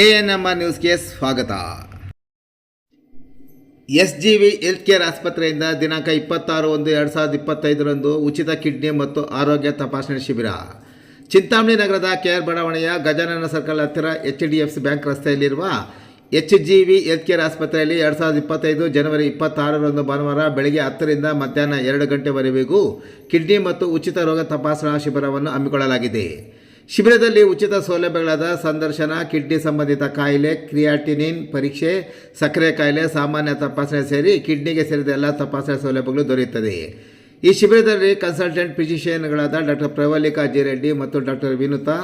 A N M R ನ್ಯೂಸ್ಗೆ ಸ್ವಾಗತ. S G V health care ಆಸ್ಪತ್ರೆಯಿಂದ ದಿನಾಂಕ ಇಪ್ಪತ್ತಾರು ಒಂದು ಎರಡು ಸಾವಿರದ ಇಪ್ಪತ್ತೈದರಂದು ಉಚಿತ ಕಿಡ್ನಿ ಮತ್ತು ಆರೋಗ್ಯ ತಪಾಸಣೆ ಶಿಬಿರ. ಚಿಂತಾಮಣಿ ನಗರದ ಕೆಆರ್ ಬಡಾವಣೆಯ ಗಜಾನನ ಸರ್ಕಲ್ ಹತ್ತಿರ H D F C bank ರಸ್ತೆಯಲ್ಲಿರುವ H G V health care ಆಸ್ಪತ್ರೆಯಲ್ಲಿ ಎರಡು ಸಾವಿರದ ಇಪ್ಪತ್ತೈದು ಜನವರಿ ಇಪ್ಪತ್ತಾರರಂದು ಭಾನುವಾರ ಬೆಳಗ್ಗೆ ಹತ್ತರಿಂದ ಮಧ್ಯಾಹ್ನ ಎರಡು ಗಂಟೆವರೆಗೂ ಕಿಡ್ನಿ ಮತ್ತು ಉಚಿತ ರೋಗ ತಪಾಸಣಾ ಶಿಬಿರವನ್ನು ಹಮ್ಮಿಕೊಳ್ಳಲಾಗಿದೆ. ಶಿಬಿರದಲ್ಲಿ ಉಚಿತ ಸೌಲಭ್ಯಗಳಾದ ಸಂದರ್ಶನ, ಕಿಡ್ನಿ ಸಂಬಂಧಿತ ಕಾಯಿಲೆ, ಕ್ರಿಯಾಟಿನಿನ್ ಪರೀಕ್ಷೆ, ಸಕ್ಕರೆ ಕಾಯಿಲೆ, ಸಾಮಾನ್ಯ ತಪಾಸಣೆ ಸೇರಿ ಕಿಡ್ನಿಗೆ ಸೇರಿದ ಎಲ್ಲ ತಪಾಸಣೆ ಸೌಲಭ್ಯಗಳು ದೊರೆಯುತ್ತದೆ. ಈ ಶಿಬಿರದಲ್ಲಿ ಕನ್ಸಲ್ಟೆಂಟ್ ಫಿಸಿಷಿಯನ್ಗಳಾದ ಡಾಕ್ಟರ್ ಪ್ರವಲ್ಲಿಕಾ ಜಿ ರೆಡ್ಡಿ ಮತ್ತು ಡಾಕ್ಟರ್ ವಿನುತಾ,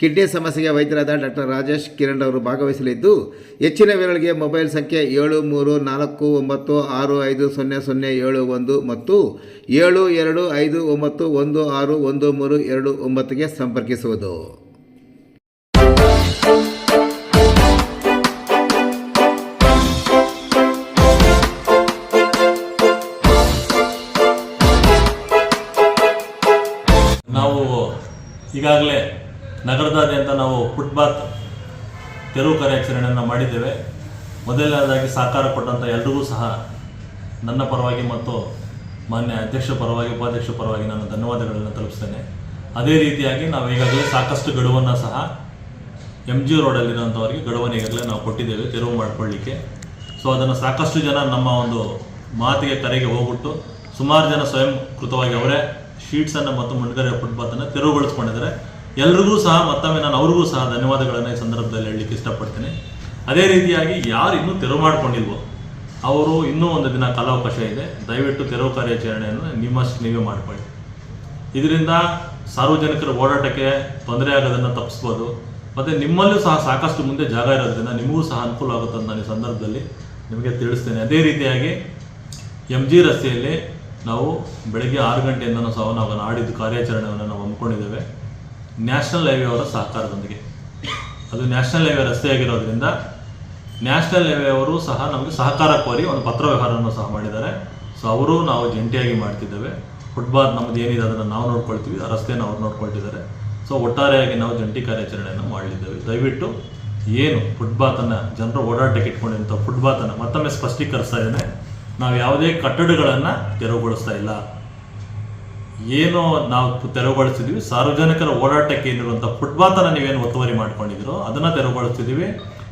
ಕಿಡ್ನಿ ಸಮಸ್ಯೆಗೆ ವೈದ್ಯರಾದ ಡಾಕ್ಟರ್ ರಾಜೇಶ್ ಕಿರಣ್ ಅವರು ಭಾಗವಹಿಸಲಿದ್ದು, ಹೆಚ್ಚಿನ ವಿವರಗಳಿಗೆ ಮೊಬೈಲ್ ಸಂಖ್ಯೆ ಏಳು ಮೂರು ನಾಲ್ಕು ಒಂಬತ್ತು ಆರು ಐದು ಸೊನ್ನೆ ಸೊನ್ನೆ ಏಳು ಒಂದು ಮತ್ತು ಏಳು ಎರಡು ಐದು ಒಂಬತ್ತು ಒಂದು ಆರು ಒಂದು ಮೂರು ಎರಡು ಒಂಬತ್ತಿಗೆ ಸಂಪರ್ಕಿಸುವುದು. ನಾವು ಈಗಾಗಲೇ ನಗರದಾದ್ಯಂತ ನಾವು ಫುಟ್ಪಾತ್ ತೆರವು ಕಾರ್ಯಾಚರಣೆಯನ್ನು ಮಾಡಿದ್ದೇವೆ. ಮೊದಲನೇದಾಗಿ ಸಹಕಾರ ಕೊಟ್ಟಂಥ ಎಲ್ರಿಗೂ ಸಹ ನನ್ನ ಪರವಾಗಿ ಮತ್ತು ಮಾನ್ಯ ಅಧ್ಯಕ್ಷ ಪರವಾಗಿ, ಉಪಾಧ್ಯಕ್ಷ ಪರವಾಗಿ ನಾನು ಧನ್ಯವಾದಗಳನ್ನು ತಲುಪಿಸ್ತೇನೆ. ಅದೇ ರೀತಿಯಾಗಿ ನಾವು ಈಗಾಗಲೇ ಸಾಕಷ್ಟು ಗಡುವನ್ನು ಸಹ ಎಂ ಜಿ ರೋಡಲ್ಲಿರುವಂಥವ್ರಿಗೆ ಗಡುವನ್ನು ಈಗಾಗಲೇ ನಾವು ಕೊಟ್ಟಿದ್ದೇವೆ, ತೆರವು ಮಾಡಿಕೊಳ್ಳಿಕ್ಕೆ. ಸೊ ಅದನ್ನು ಸಾಕಷ್ಟು ಜನ ನಮ್ಮ ಒಂದು ಮಾತಿಗೆ ಕರೆಗೆ ಹೋಗ್ಬಿಟ್ಟು ಸುಮಾರು ಜನ ಸ್ವಯಂ ಕೃತವಾಗಿ ಅವರೇ ಶೀಟ್ಸನ್ನು ಮತ್ತು ಮುನ್ಗರೆ ಫುಟ್ಪಾತನ್ನು ತೆರವುಗೊಳಿಸ್ಕೊಂಡಿದ್ದಾರೆ. ಎಲ್ರಿಗೂ ಸಹ ಮತ್ತೊಮ್ಮೆ ನಾನು ಅವ್ರಿಗೂ ಸಹ ಧನ್ಯವಾದಗಳನ್ನು ಈ ಸಂದರ್ಭದಲ್ಲಿ ಹೇಳಲಿಕ್ಕೆ ಇಷ್ಟಪಡ್ತೀನಿ. ಅದೇ ರೀತಿಯಾಗಿ ಯಾರು ಇನ್ನೂ ತೆರವು ಮಾಡಿಕೊಂಡಿಲ್ವೋ, ಅವರು ಇನ್ನೂ ಒಂದು ದಿನ ಕಾಲಾವಕಾಶ ಇದೆ. ದಯವಿಟ್ಟು ತೆರವು ಕಾರ್ಯಾಚರಣೆಯನ್ನು ನಿಮ್ಮಷ್ಟು ನೀವೇ ಮಾಡಿಕೊಳ್ಳಿ. ಇದರಿಂದ ಸಾರ್ವಜನಿಕರ ಓಡಾಟಕ್ಕೆ ತೊಂದರೆ ಆಗೋದನ್ನು ತಪ್ಪಿಸ್ಬೋದು. ಮತ್ತು ನಿಮ್ಮಲ್ಲೂ ಸಹ ಸಾಕಷ್ಟು ಮುಂದೆ ಜಾಗ ಇರೋದ್ರಿಂದ ನಿಮಗೂ ಸಹ ಅನುಕೂಲ ಆಗುತ್ತೆ ಅಂತ ನಾನು ಈ ಸಂದರ್ಭದಲ್ಲಿ ನಿಮಗೆ ತಿಳಿಸ್ತೇನೆ. ಅದೇ ರೀತಿಯಾಗಿ ಎಂ ಜಿ ರಸ್ತೆಯಲ್ಲಿ ನಾವು ಬೆಳಗ್ಗೆ ಆರು ಗಂಟೆಯಿಂದನೂ ಸಹ ನಾವು ನಾಡಿದ್ದು ಕಾರ್ಯಾಚರಣೆಯನ್ನು ನಾವು ಹಮ್ಮಿಕೊಂಡಿದ್ದೇವೆ. ನ್ಯಾಷನಲ್ ಹೈವೇ ಅವರ ಸಹಕಾರದೊಂದಿಗೆ. ಅದು ನ್ಯಾಷನಲ್ ಹೈವೇ ರಸ್ತೆಯಾಗಿರೋದ್ರಿಂದ ನ್ಯಾಷನಲ್ ಹೈವೇ ಅವರು ಸಹ ನಮಗೆ ಸಹಕಾರ ಕೋರಿ ಒಂದು ಪತ್ರ ವ್ಯವಹಾರವನ್ನು ಸಹ ಮಾಡಿದ್ದಾರೆ. ಸೊ ಅವರು ನಾವು ಜಂಟಿಯಾಗಿ ಮಾಡ್ತಿದ್ದೇವೆ. ಫುಟ್ಪಾತ್ ನಮ್ಮದು ಏನಿದೆ ಅದನ್ನು ನಾವು ನೋಡ್ಕೊಳ್ತೀವಿ. ಆ ರಸ್ತೆಯನ್ನು ಅವ್ರು ನೋಡ್ಕೊಳ್ತಿದ್ದಾರೆ. ಸೊ ಒಟ್ಟಾರೆಯಾಗಿ ನಾವು ಜಂಟಿ ಕಾರ್ಯಾಚರಣೆಯನ್ನು ಮಾಡಲಿದ್ದೇವೆ. ದಯವಿಟ್ಟು ಏನು ಫುಟ್ಬಾತನ್ನು ಜನರು ಓಡಾಟಕ್ಕೆ ಇಟ್ಕೊಂಡಿರುವಂಥ ಫುಟ್ಬಾತನ್ನು ಮತ್ತೊಮ್ಮೆ ಸ್ಪಷ್ಟೀಕರಿಸ್ತಾ ಇದ್ದೇನೆ. ನಾವು ಯಾವುದೇ ಕಟ್ಟಡಗಳನ್ನು ತೆರವುಗೊಳಿಸ್ತಾ ಇಲ್ಲ. ಏನು ನಾವು ತೆರವುಗೊಳಿಸಿದ್ವಿ. ಸಾರ್ವಜನಿಕರ ಓಡಾಟಕ್ಕೆ ಏನಿರುವಂಥ ಫುಟ್ಪಾತನ್ನು ನೀವೇನು ಒತ್ತುವರಿ ಮಾಡ್ಕೊಂಡಿದ್ದೀರೋ ಅದನ್ನು ತೆರವುಗೊಳಿಸ್ತಿದ್ದೀವಿ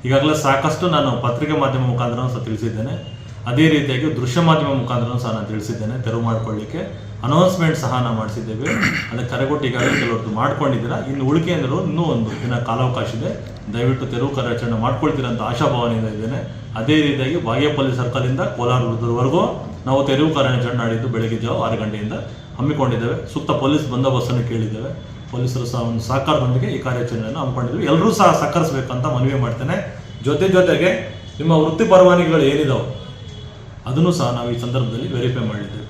ಈಗಾಗಲೇ ಸಾಕಷ್ಟು ನಾನು ಪತ್ರಿಕೆ ಮಾಧ್ಯಮ ಮುಖಾಂತರ ಸಹ ತಿಳಿಸಿದ್ದೇನೆ. ಅದೇ ರೀತಿಯಾಗಿ ದೃಶ್ಯ ಮಾಧ್ಯಮ ಮುಖಾಂತರ ಸಹ ನಾನು ತಿಳಿಸಿದ್ದೇನೆ ತೆರವು ಮಾಡ್ಕೊಳ್ಳಿಕ್ಕೆ. ಅನೌನ್ಸ್ಮೆಂಟ್ ಸಹ ನಾವು ಮಾಡಿಸಿದ್ದೇವೆ. ಅದಕ್ಕೆ ಕರೆಗೊಟ್ಟು ಈಗಾಗಲೇ ಕೆಲವರದ್ದು ಮಾಡ್ಕೊಂಡಿದ್ದೀರಾ. ಇನ್ನು ಉಳಿಕೆ ಅಂದರು ಇನ್ನೂ ಒಂದು ದಿನ ಕಾಲಾವಕಾಶ ಇದೆ. ದಯವಿಟ್ಟು ತೆರವು ಕಾರ್ಯಾಚರಣೆ ಮಾಡ್ಕೊಳ್ತೀರಾ ಅಂತ ಆಶಾಭಾವನೆಯಿಂದ ಇದ್ದೇನೆ. ಅದೇ ರೀತಿಯಾಗಿ ಬಾಗೇಪಲ್ಲಿ ಸರ್ಕಲಿಂದ ಕೋಲಾರ ವೃದ್ಧರವರೆಗೂ ನಾವು ತೆರವು ಕಾರ್ಯಾಚರಣೆ ಮಾಡಿದ್ದು ಬೆಳಗ್ಗೆ ಜಾವ ಆರು ಗಂಟೆಯಿಂದ ಹಮ್ಮಿಕೊಂಡಿದ್ದೇವೆ. ಸುತ್ತ ಪೊಲೀಸ್ ಬಂದೋಬಸ್ತನ್ನು ಕೇಳಿದ್ದೇವೆ. ಪೊಲೀಸರು ಸಹ ಒಂದು ಸಹಕಾರದೊಂದಿಗೆ ಈ ಕಾರ್ಯಾಚರಣೆಯನ್ನು ಹಮ್ಮಿಕೊಂಡಿದ್ದೇವೆ. ಎಲ್ಲರೂ ಸಹ ಸಹಕರಿಸಬೇಕಂತ ಮನವಿ ಮಾಡ್ತೇನೆ. ಜೊತೆ ಜೊತೆಗೆ ನಿಮ್ಮ ವೃತ್ತಿ ಪರವಾನಗಿಗಳು ಏನಿದಾವೆ, ಅದನ್ನು ಸಹ ನಾವು ಈ ಸಂದರ್ಭದಲ್ಲಿ ವೆರಿಫೈ ಮಾಡಿದ್ದೇವೆ.